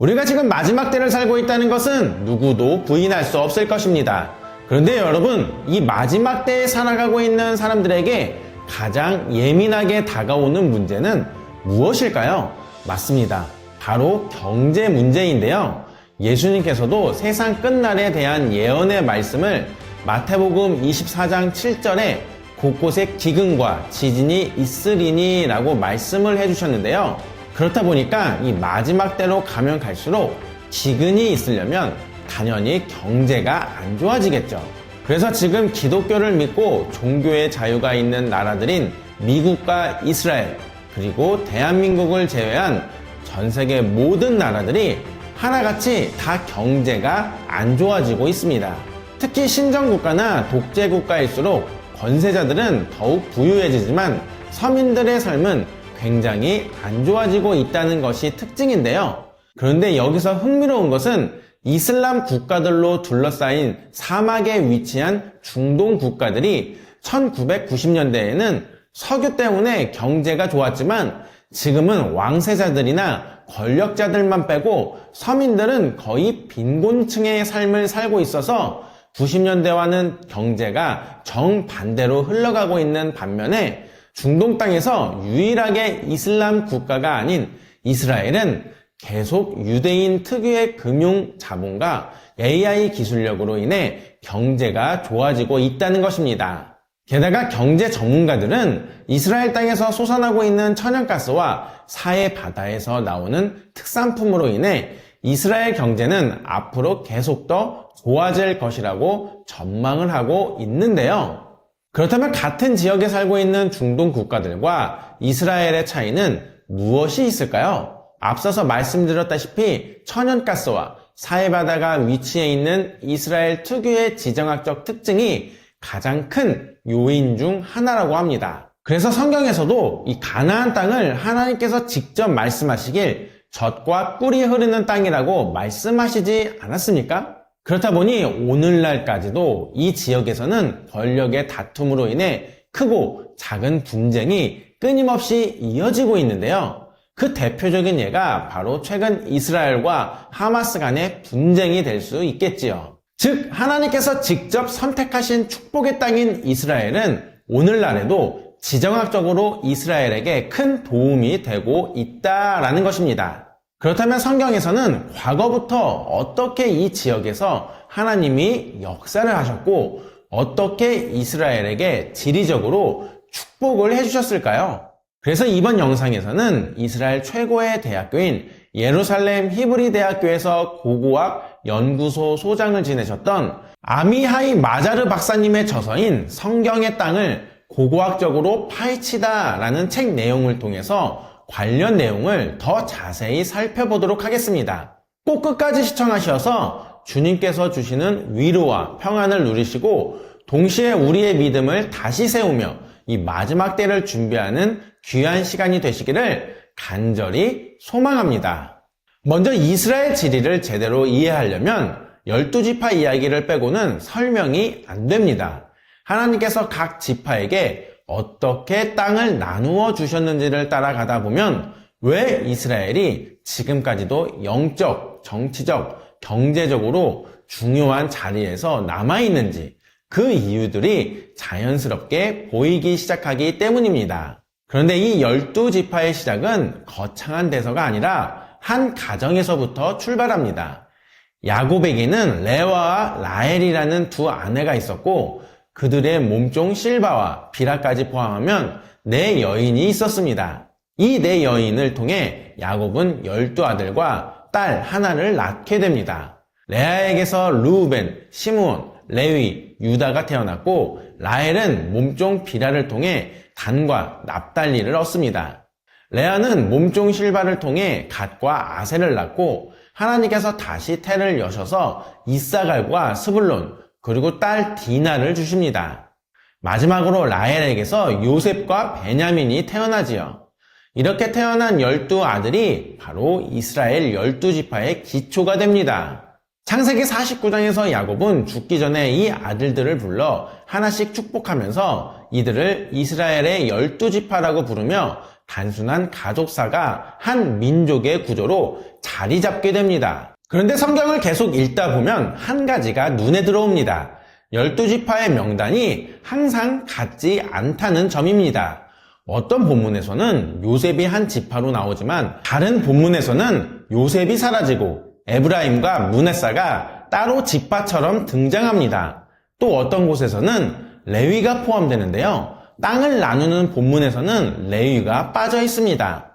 우리가 지금 마지막 때를 살고 있다는 것은 누구도 부인할 수 없을 것입니다. 그런데 여러분, 이 마지막 때에 살아가고 있는 사람들에게 가장 예민하게 다가오는 문제는 무엇일까요? 맞습니다. 바로 경제 문제인데요. 예수님께서도 세상 끝날에 대한 예언의 말씀을 마태복음 24장 7절에 곳곳에 기근과 지진이 있으리니 라고 말씀을 해주셨는데요. 그렇다 보니까 이 마지막 때로 가면 갈수록 기근이 있으려면 당연히 경제가 안 좋아지겠죠. 그래서 지금 기독교를 믿고 종교의 자유가 있는 나라들인 미국과 이스라엘, 그리고 대한민국을 제외한 전 세계 모든 나라들이 하나같이 다 경제가 안 좋아지고 있습니다. 특히 신정국가나 독재국가일수록 권세자들은 더욱 부유해지지만 서민들의 삶은 굉장히 안 좋아지고 있다는 것이 특징인데요. 그런데 여기서 흥미로운 것은 이슬람 국가들로 둘러싸인 사막에 위치한 중동 국가들이 1990년대에는 석유 때문에 경제가 좋았지만 지금은 왕세자들이나 권력자들만 빼고 서민들은 거의 빈곤층의 삶을 살고 있어서 90년대와는 경제가 정반대로 흘러가고 있는 반면에 중동 땅에서 유일하게 이슬람 국가가 아닌 이스라엘은 계속 유대인 특유의 금융 자본과 AI 기술력으로 인해 경제가 좋아지고 있다는 것입니다. 게다가 경제 전문가들은 이스라엘 땅에서 솟아나고 있는 천연가스와 사해 바다에서 나오는 특산품으로 인해 이스라엘 경제는 앞으로 계속 더 좋아질 것이라고 전망을 하고 있는데요. 그렇다면 같은 지역에 살고 있는 중동 국가들과 이스라엘의 차이는 무엇이 있을까요? 앞서서 말씀드렸다시피 천연가스와 사해바다가 위치해 있는 이스라엘 특유의 지정학적 특징이 가장 큰 요인 중 하나라고 합니다. 그래서 성경에서도 이 가나안 땅을 하나님께서 직접 말씀하시길 젖과 꿀이 흐르는 땅이라고 말씀하시지 않았습니까? 그렇다 보니 오늘날까지도 이 지역에서는 권력의 다툼으로 인해 크고 작은 분쟁이 끊임없이 이어지고 있는데요. 그 대표적인 예가 바로 최근 이스라엘과 하마스 간의 분쟁이 될 수 있겠지요. 즉, 하나님께서 직접 선택하신 축복의 땅인 이스라엘은 오늘날에도 지정학적으로 이스라엘에게 큰 도움이 되고 있다라는 것입니다. 그렇다면 성경에서는 과거부터 어떻게 이 지역에서 하나님이 역사를 하셨고 어떻게 이스라엘에게 지리적으로 축복을 해주셨을까요? 그래서 이번 영상에서는 이스라엘 최고의 대학교인 예루살렘 히브리 대학교에서 고고학 연구소 소장을 지내셨던 아미하이 마자르 박사님의 저서인 성경의 땅을 고고학적으로 파헤치다 라는 책 내용을 통해서 관련 내용을 더 자세히 살펴보도록 하겠습니다. 꼭 끝까지 시청하셔서 주님께서 주시는 위로와 평안을 누리시고 동시에 우리의 믿음을 다시 세우며 이 마지막 때를 준비하는 귀한 시간이 되시기를 간절히 소망합니다. 먼저 이스라엘 지리를 제대로 이해하려면 12지파 이야기를 빼고는 설명이 안 됩니다. 하나님께서 각 지파에게 어떻게 땅을 나누어 주셨는지를 따라가다 보면 왜 이스라엘이 지금까지도 영적, 정치적, 경제적으로 중요한 자리에서 남아있는지 그 이유들이 자연스럽게 보이기 시작하기 때문입니다. 그런데 이 열두 지파의 시작은 거창한 대서가 아니라 한 가정에서부터 출발합니다. 야곱에게는 레와와 라헬이라는 두 아내가 있었고 그들의 몸종 실바와 비라까지 포함하면 네 여인이 있었습니다. 이 네 여인을 통해 야곱은 열두 아들과 딸 하나를 낳게 됩니다. 레아에게서 루우벤, 시므온, 레위, 유다가 태어났고 라헬은 몸종 비라를 통해 단과 납달리를 얻습니다. 레아는 몸종 실바를 통해 갓과 아셀을 낳고 하나님께서 다시 태를 여셔서 이사갈과 스불론 그리고 딸 디나를 주십니다. 마지막으로 라헬에게서 요셉과 베냐민이 태어나지요. 이렇게 태어난 열두 아들이 바로 이스라엘 열두 지파의 기초가 됩니다. 창세기 49장에서 야곱은 죽기 전에 이 아들들을 불러 하나씩 축복하면서 이들을 이스라엘의 열두 지파라고 부르며 단순한 가족사가 한 민족의 구조로 자리 잡게 됩니다. 그런데 성경을 계속 읽다 보면 한 가지가 눈에 들어옵니다. 열두 지파의 명단이 항상 같지 않다는 점입니다. 어떤 본문에서는 요셉이 한 지파로 나오지만 다른 본문에서는 요셉이 사라지고 에브라임과 문에사가 따로 지파처럼 등장합니다. 또 어떤 곳에서는 레위가 포함되는데요. 땅을 나누는 본문에서는 레위가 빠져 있습니다.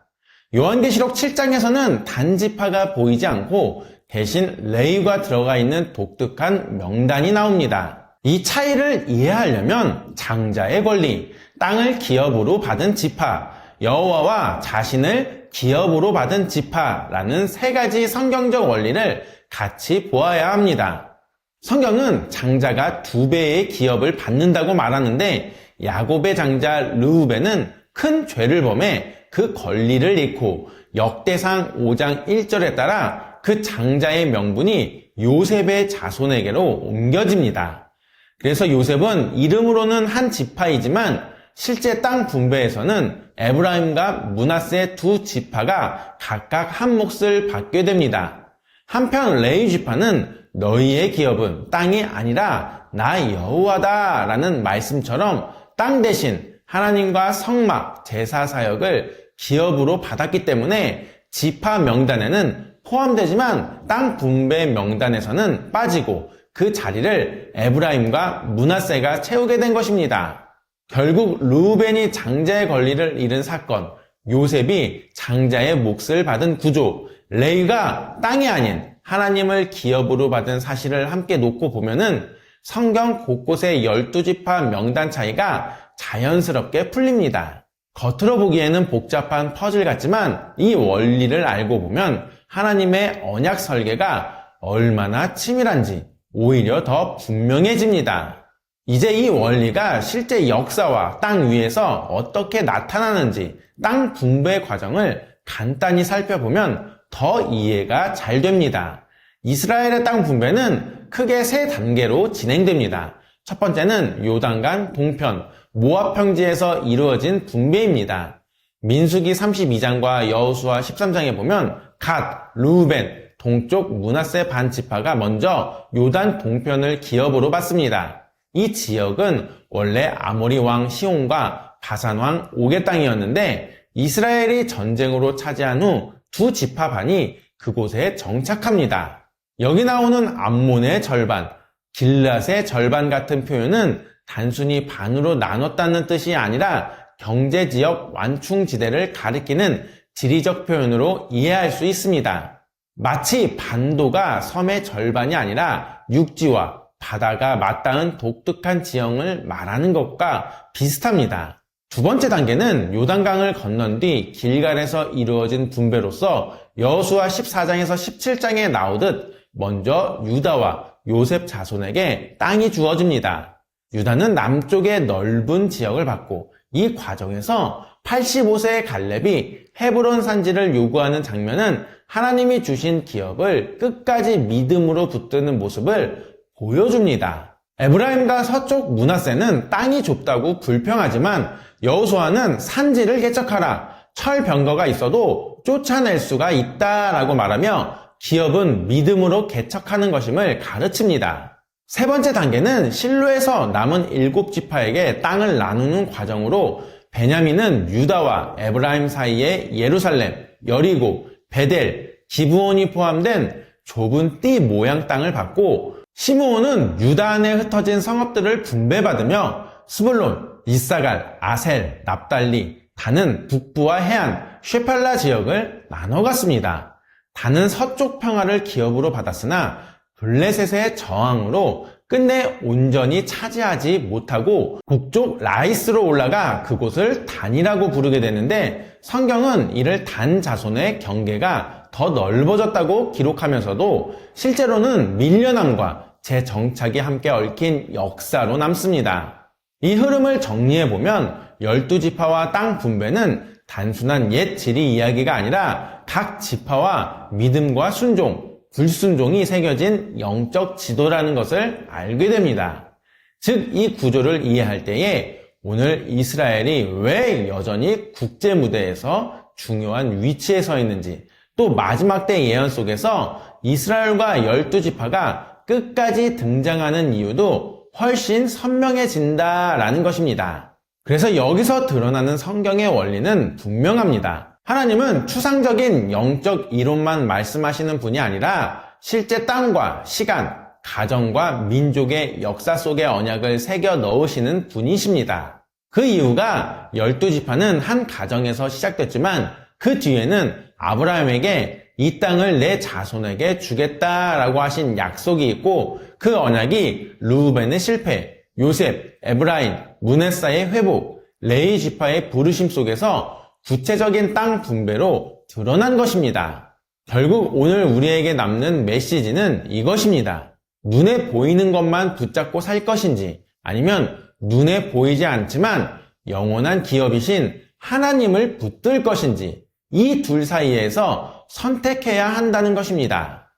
요한계시록 7장에서는 단지파가 보이지 않고 대신 레위가 들어가 있는 독특한 명단이 나옵니다. 이 차이를 이해하려면 장자의 권리, 땅을 기업으로 받은 지파, 여호와와 자신을 기업으로 받은 지파라는 세 가지 성경적 원리를 같이 보아야 합니다. 성경은 장자가 두 배의 기업을 받는다고 말하는데 야곱의 장자 르우벤은 큰 죄를 범해 그 권리를 잃고 역대상 5장 1절에 따라 그 장자의 명분이 요셉의 자손에게로 옮겨집니다. 그래서 요셉은 이름으로는 한 지파이지만 실제 땅 분배에서는 에브라임과 문하세 두 지파가 각각 한 몫을 받게 됩니다. 한편 레위 지파는 너희의 기업은 땅이 아니라 나 여호와다라는 말씀처럼 땅 대신 하나님과 성막 제사 사역을 기업으로 받았기 때문에 지파 명단에는 포함되지만 땅 분배 명단에서는 빠지고 그 자리를 에브라임과 문하세가 채우게 된 것입니다. 결국 루벤이 장자의 권리를 잃은 사건, 요셉이 장자의 몫을 받은 구조, 레이가 땅이 아닌 하나님을 기업으로 받은 사실을 함께 놓고 보면은 성경 곳곳의 열두 지파 명단 차이가 자연스럽게 풀립니다. 겉으로 보기에는 복잡한 퍼즐 같지만 이 원리를 알고 보면 하나님의 언약 설계가 얼마나 치밀한지 오히려 더 분명해집니다. 이제 이 원리가 실제 역사와 땅 위에서 어떻게 나타나는지 땅 분배 과정을 간단히 살펴보면 더 이해가 잘 됩니다. 이스라엘의 땅 분배는 크게 세 단계로 진행됩니다. 첫 번째는 요단강 동편, 모압 평지에서 이루어진 분배입니다. 민수기 32장과 여호수아 13장에 보면 갓, 루벤, 동쪽 문하세 반 지파가 먼저 요단 동편을 기업으로 받습니다. 이 지역은 원래 아모리 왕 시온과 바산 왕 옥의 땅이었는데 이스라엘이 전쟁으로 차지한 후 두 지파 반이 그곳에 정착합니다. 여기 나오는 암몬의 절반, 길랏의 절반 같은 표현은 단순히 반으로 나눴다는 뜻이 아니라 경제지역 완충지대를 가리키는 지리적 표현으로 이해할 수 있습니다. 마치 반도가 섬의 절반이 아니라 육지와 바다가 맞닿은 독특한 지형을 말하는 것과 비슷합니다. 두 번째 단계는 요단강을 건넌 뒤 길갈에서 이루어진 분배로서 여수와 14장에서 17장에 나오듯 먼저 유다와 요셉 자손에게 땅이 주어집니다. 유다는 남쪽의 넓은 지역을 받고 이 과정에서 85세의 갈렙이 헤브론 산지를 요구하는 장면은 하나님이 주신 기업을 끝까지 믿음으로 붙드는 모습을 보여줍니다. 에브라임과 서쪽 문하세는 땅이 좁다고 불평하지만 여호수아는 산지를 개척하라. 철 병거가 있어도 쫓아낼 수가 있다라고 말하며 기업은 믿음으로 개척하는 것임을 가르칩니다. 세 번째 단계는 실로에서 남은 일곱 지파에게 땅을 나누는 과정으로 베냐민은 유다와 에브라임 사이에 예루살렘, 여리고, 베델, 기브온이 포함된 좁은 띠 모양 땅을 받고 시므온은 유다 안에 흩어진 성읍들을 분배받으며 스불론, 이사갈, 아셀, 납달리, 단은 북부와 해안, 쉐팔라 지역을 나눠 갔습니다. 단은 서쪽 평화를 기업으로 받았으나 블레셋의 저항으로 끝내 온전히 차지하지 못하고 북쪽 라이스로 올라가 그곳을 단이라고 부르게 되는데 성경은 이를 단 자손의 경계가 더 넓어졌다고 기록하면서도 실제로는 밀려남과 재정착이 함께 얽힌 역사로 남습니다. 이 흐름을 정리해보면 열두 지파와 땅 분배는 단순한 옛 지리 이야기가 아니라 각 지파와 믿음과 순종, 불순종이 새겨진 영적 지도라는 것을 알게 됩니다. 즉, 이 구조를 이해할 때에 오늘 이스라엘이 왜 여전히 국제 무대에서 중요한 위치에 서 있는지, 또 마지막 때 예언 속에서 이스라엘과 열두 지파가 끝까지 등장하는 이유도 훨씬 선명해진다라는 것입니다. 그래서 여기서 드러나는 성경의 원리는 분명합니다. 하나님은 추상적인 영적 이론만 말씀하시는 분이 아니라 실제 땅과 시간, 가정과 민족의 역사 속의 언약을 새겨 넣으시는 분이십니다. 그 이유가 열두 지파는 한 가정에서 시작됐지만 그 뒤에는 아브라함에게 이 땅을 내 자손에게 주겠다라고 하신 약속이 있고 그 언약이 루벤의 실패, 요셉, 에브라임, 문에사의 회복, 레이 지파의 부르심 속에서 구체적인 땅 분배로 드러난 것입니다. 결국 오늘 우리에게 남는 메시지는 이것입니다. 눈에 보이는 것만 붙잡고 살 것인지 아니면 눈에 보이지 않지만 영원한 기업이신 하나님을 붙들 것인지 이 둘 사이에서 선택해야 한다는 것입니다.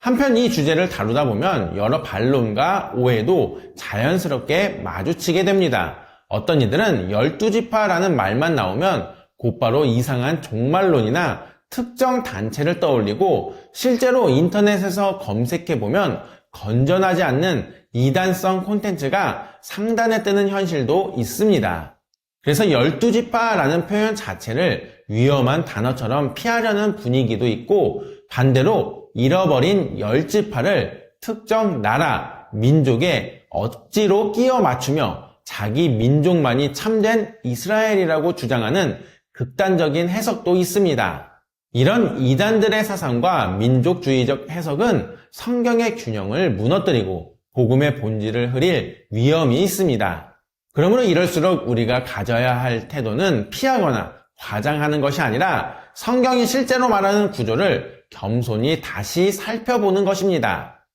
한편 이 주제를 다루다 보면 여러 반론과 오해도 자연스럽게 마주치게 됩니다. 어떤 이들은 열두 지파라는 말만 나오면 곧바로 이상한 종말론이나 특정 단체를 떠올리고 실제로 인터넷에서 검색해 보면 건전하지 않는 이단성 콘텐츠가 상단에 뜨는 현실도 있습니다. 그래서 열두 지파라는 표현 자체를 위험한 단어처럼 피하려는 분위기도 있고 반대로 잃어버린 열 지파를 특정 나라, 민족에 억지로 끼워 맞추며 자기 민족만이 참된 이스라엘이라고 주장하는 극단적인 해석도 있습니다. 이런 이단들의 사상과 민족주의적 해석은 성경의 균형을 무너뜨리고 복음의 본질을 흐릴 위험이 있습니다. 그러므로 이럴수록 우리가 가져야 할 태도는 피하거나 과장하는 것이 아니라 성경이 실제로 말하는 구조를 겸손히 다시 살펴보는 것입니다.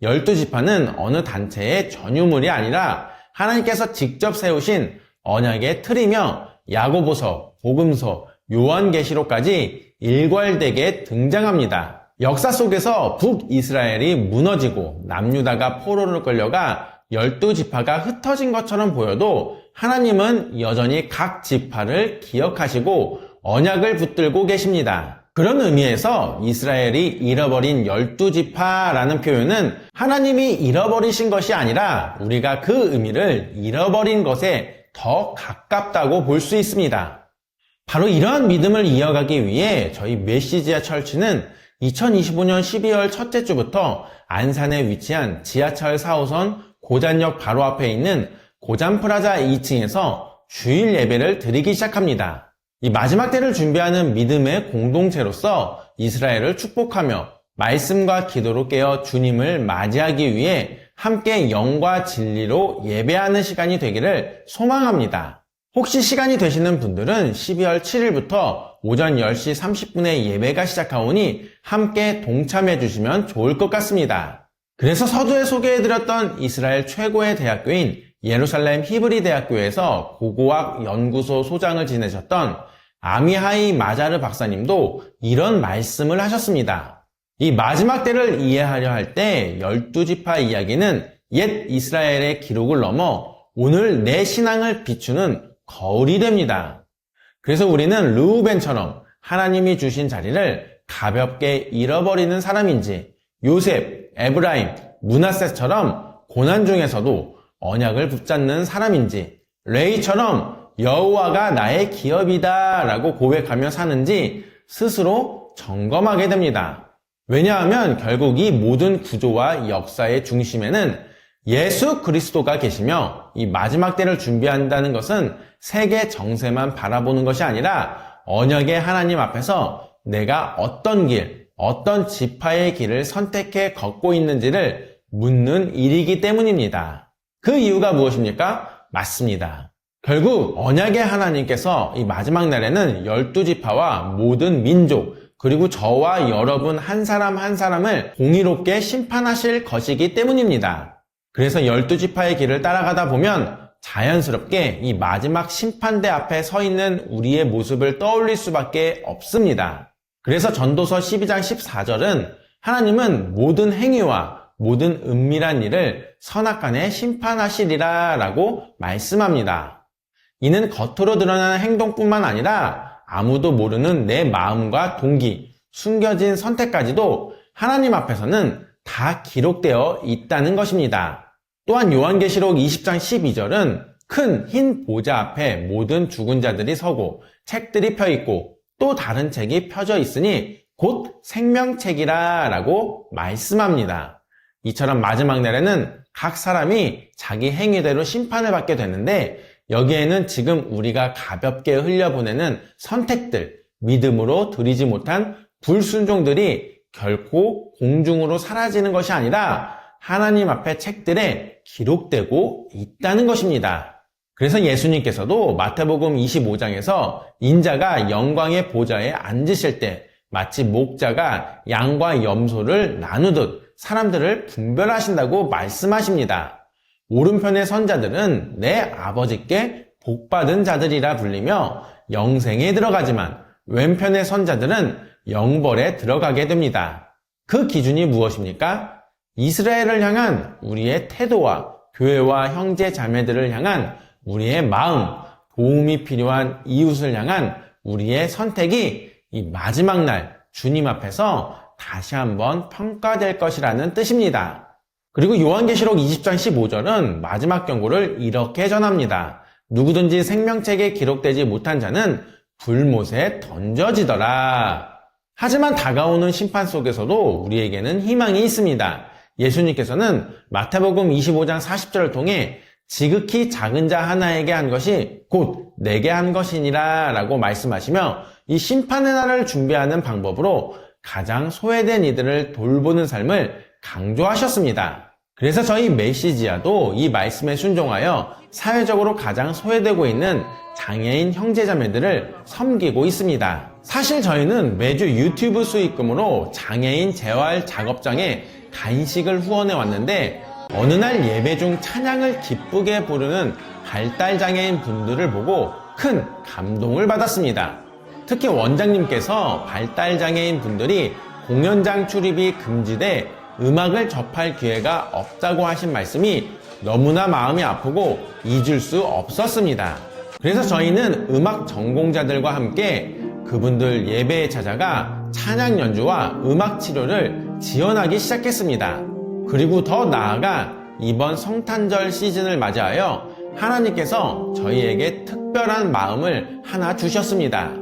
열두 지파는 어느 단체의 전유물이 아니라 하나님께서 직접 세우신 언약의 틀이며 야고보서, 복음서, 요한계시록까지 일괄되게 등장합니다. 역사 속에서 북이스라엘이 무너지고 남유다가 포로를 끌려가 열두 지파가 흩어진 것처럼 보여도 하나님은 여전히 각 지파를 기억하시고 언약을 붙들고 계십니다. 그런 의미에서 이스라엘이 잃어버린 열두 지파라는 표현은 하나님이 잃어버리신 것이 아니라 우리가 그 의미를 잃어버린 것에 더 가깝다고 볼 수 있습니다. 바로 이러한 믿음을 이어가기 위해 저희 메시지아 철치는 2025년 12월 첫째 주부터 안산에 위치한 지하철 4호선 고잔역 바로 앞에 있는 고잔프라자 2층에서 주일 예배를 드리기 시작합니다. 이 마지막 때를 준비하는 믿음의 공동체로서 이스라엘을 축복하며 말씀과 기도로 깨어 주님을 맞이하기 위해 함께 영과 진리로 예배하는 시간이 되기를 소망합니다. 혹시 시간이 되시는 분들은 12월 7일부터 오전 10시 30분에 예배가 시작하오니 함께 동참해 주시면 좋을 것 같습니다. 그래서 서두에 소개해드렸던 이스라엘 최고의 대학교인 예루살렘 히브리 대학교에서 고고학 연구소 소장을 지내셨던 아미하이 마자르 박사님도 이런 말씀을 하셨습니다. 이 마지막 때를 이해하려 할때 열두 지파 이야기는 옛 이스라엘의 기록을 넘어 오늘 내 신앙을 비추는 거울이 됩니다. 그래서 우리는 르우벤처럼 하나님이 주신 자리를 가볍게 잃어버리는 사람인지 요셉, 에브라임, 문하세처럼 고난 중에서도 언약을 붙잡는 사람인지 레이처럼 여호와가 나의 기업이다 라고 고백하며 사는지 스스로 점검하게 됩니다. 왜냐하면 결국 이 모든 구조와 역사의 중심에는 예수 그리스도가 계시며 이 마지막 때를 준비한다는 것은 세계 정세만 바라보는 것이 아니라 언약의 하나님 앞에서 내가 어떤 길, 어떤 지파의 길을 선택해 걷고 있는지를 묻는 일이기 때문입니다. 그 이유가 무엇입니까? 맞습니다. 결국 언약의 하나님께서 이 마지막 날에는 열두 지파와 모든 민족 그리고 저와 여러분 한 사람 한 사람을 공의롭게 심판하실 것이기 때문입니다. 그래서 열두 지파의 길을 따라가다 보면 자연스럽게 이 마지막 심판대 앞에 서 있는 우리의 모습을 떠올릴 수밖에 없습니다. 그래서 전도서 12장 14절은 하나님은 모든 행위와 모든 은밀한 일을 선악간에 심판하시리라 라고 말씀합니다. 이는 겉으로 드러나는 행동뿐만 아니라 아무도 모르는 내 마음과 동기, 숨겨진 선택까지도 하나님 앞에서는 다 기록되어 있다는 것입니다. 또한 요한계시록 20장 12절은 큰 흰 보좌 앞에 모든 죽은 자들이 서고 책들이 펴 있고 또 다른 책이 펴져 있으니 곧 생명책이라 라고 말씀합니다. 이처럼 마지막 날에는 각 사람이 자기 행위대로 심판을 받게 되는데 여기에는 지금 우리가 가볍게 흘려보내는 선택들, 믿음으로 드리지 못한 불순종들이 결코 공중으로 사라지는 것이 아니라 하나님 앞에 책들에 기록되고 있다는 것입니다. 그래서 예수님께서도 마태복음 25장에서 인자가 영광의 보좌에 앉으실 때 마치 목자가 양과 염소를 나누듯 사람들을 분별하신다고 말씀하십니다. 오른편의 선자들은 내 아버지께 복받은 자들이라 불리며 영생에 들어가지만 왼편의 선자들은 영벌에 들어가게 됩니다. 그 기준이 무엇입니까? 이스라엘을 향한 우리의 태도와 교회와 형제 자매들을 향한 우리의 마음, 도움이 필요한 이웃을 향한 우리의 선택이 이 마지막 날 주님 앞에서 다시 한번 평가될 것이라는 뜻입니다. 그리고 요한계시록 20장 15절은 마지막 경고를 이렇게 전합니다. 누구든지 생명책에 기록되지 못한 자는 불못에 던져지더라. 하지만 다가오는 심판 속에서도 우리에게는 희망이 있습니다. 예수님께서는 마태복음 25장 40절을 통해 지극히 작은 자 하나에게 한 것이 곧 내게 한 것이니라 라고 말씀하시며 이 심판의 날을 준비하는 방법으로 가장 소외된 이들을 돌보는 삶을 강조하셨습니다. 그래서 저희 메시지아도 이 말씀에 순종하여 사회적으로 가장 소외되고 있는 장애인 형제자매들을 섬기고 있습니다. 사실 저희는 매주 유튜브 수익금으로 장애인 재활 작업장에 간식을 후원해 왔는데 어느 날 예배 중 찬양을 기쁘게 부르는 발달장애인 분들을 보고 큰 감동을 받았습니다. 특히 원장님께서 발달장애인 분들이 공연장 출입이 금지돼 음악을 접할 기회가 없다고 하신 말씀이 너무나 마음이 아프고 잊을 수 없었습니다. 그래서 저희는 음악 전공자들과 함께 그분들 예배에 찾아가 찬양 연주와 음악 치료를 지원하기 시작했습니다. 그리고 더 나아가 이번 성탄절 시즌을 맞이하여 하나님께서 저희에게 특별한 마음을 하나 주셨습니다.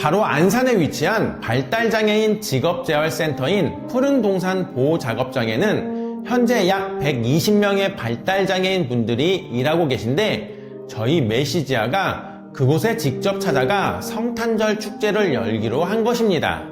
바로 안산에 위치한 발달장애인 직업재활센터인 푸른동산 보호작업장에는 현재 약 120명의 발달장애인 분들이 일하고 계신데 저희 메시지아가 그곳에 직접 찾아가 성탄절 축제를 열기로 한 것입니다.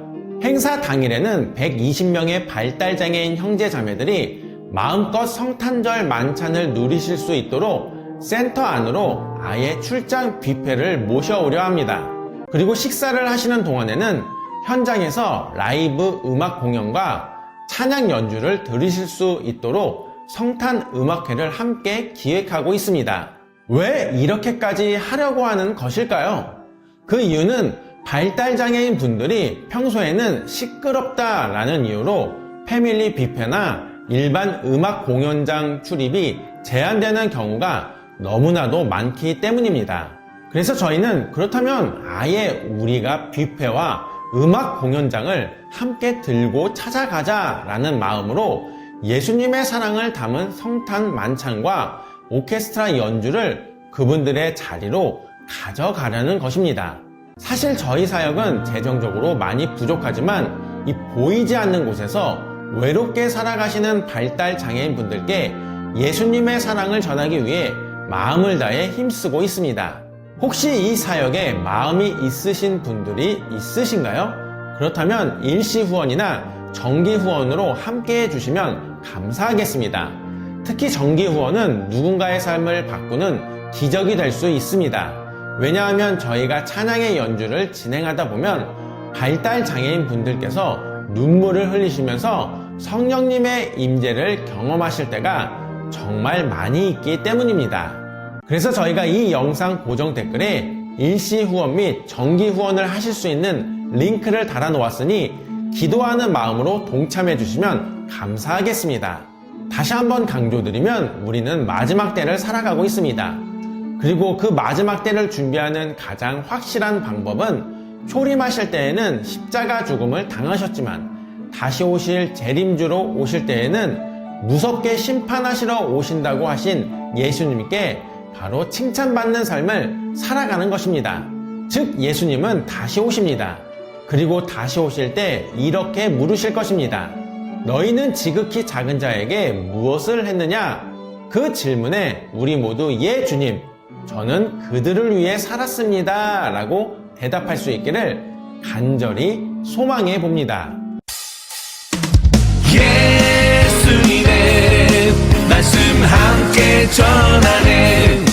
행사 당일에는 120명의 발달장애인 형제 자매들이 마음껏 성탄절 만찬을 누리실 수 있도록 센터 안으로 아예 출장 뷔페를 모셔오려 합니다. 그리고 식사를 하시는 동안에는 현장에서 라이브 음악 공연과 찬양 연주를 들으실 수 있도록 성탄 음악회를 함께 기획하고 있습니다. 왜 이렇게까지 하려고 하는 것일까요? 그 이유는 발달장애인 분들이 평소에는 시끄럽다 라는 이유로 패밀리 뷔페나 일반 음악 공연장 출입이 제한되는 경우가 너무나도 많기 때문입니다. 그래서 저희는 그렇다면 아예 우리가 뷔페와 음악 공연장을 함께 들고 찾아가자 라는 마음으로 예수님의 사랑을 담은 성탄 만찬과 오케스트라 연주를 그분들의 자리로 가져가려는 것입니다. 사실 저희 사역은 재정적으로 많이 부족하지만 이 보이지 않는 곳에서 외롭게 살아가시는 발달 장애인 분들께 예수님의 사랑을 전하기 위해 마음을 다해 힘쓰고 있습니다. 혹시 이 사역에 마음이 있으신 분들이 있으신가요? 그렇다면 일시 후원이나 정기 후원으로 함께 해주시면 감사하겠습니다. 특히 정기 후원은 누군가의 삶을 바꾸는 기적이 될 수 있습니다. 왜냐하면 저희가 찬양의 연주를 진행하다 보면 발달 장애인 분들께서 눈물을 흘리시면서 성령님의 임재를 경험하실 때가 정말 많이 있기 때문입니다. 그래서 저희가 이 영상 고정 댓글에 일시 후원 및 정기 후원을 하실 수 있는 링크를 달아 놓았으니 기도하는 마음으로 동참해 주시면 감사하겠습니다. 다시 한번 강조드리면 우리는 마지막 때를 살아가고 있습니다. 그리고 그 마지막 때를 준비하는 가장 확실한 방법은 초림하실 때에는 십자가 죽음을 당하셨지만 다시 오실 재림주로 오실 때에는 무섭게 심판하시러 오신다고 하신 예수님께 바로 칭찬받는 삶을 살아가는 것입니다. 즉 예수님은 다시 오십니다. 그리고 다시 오실 때 이렇게 물으실 것입니다. 너희는 지극히 작은 자에게 무엇을 했느냐? 그 질문에 우리 모두 예 주님 저는 그들을 위해 살았습니다. 라고 대답할 수 있기를 간절히 소망해 봅니다. 예수님의 말씀 함께 전하네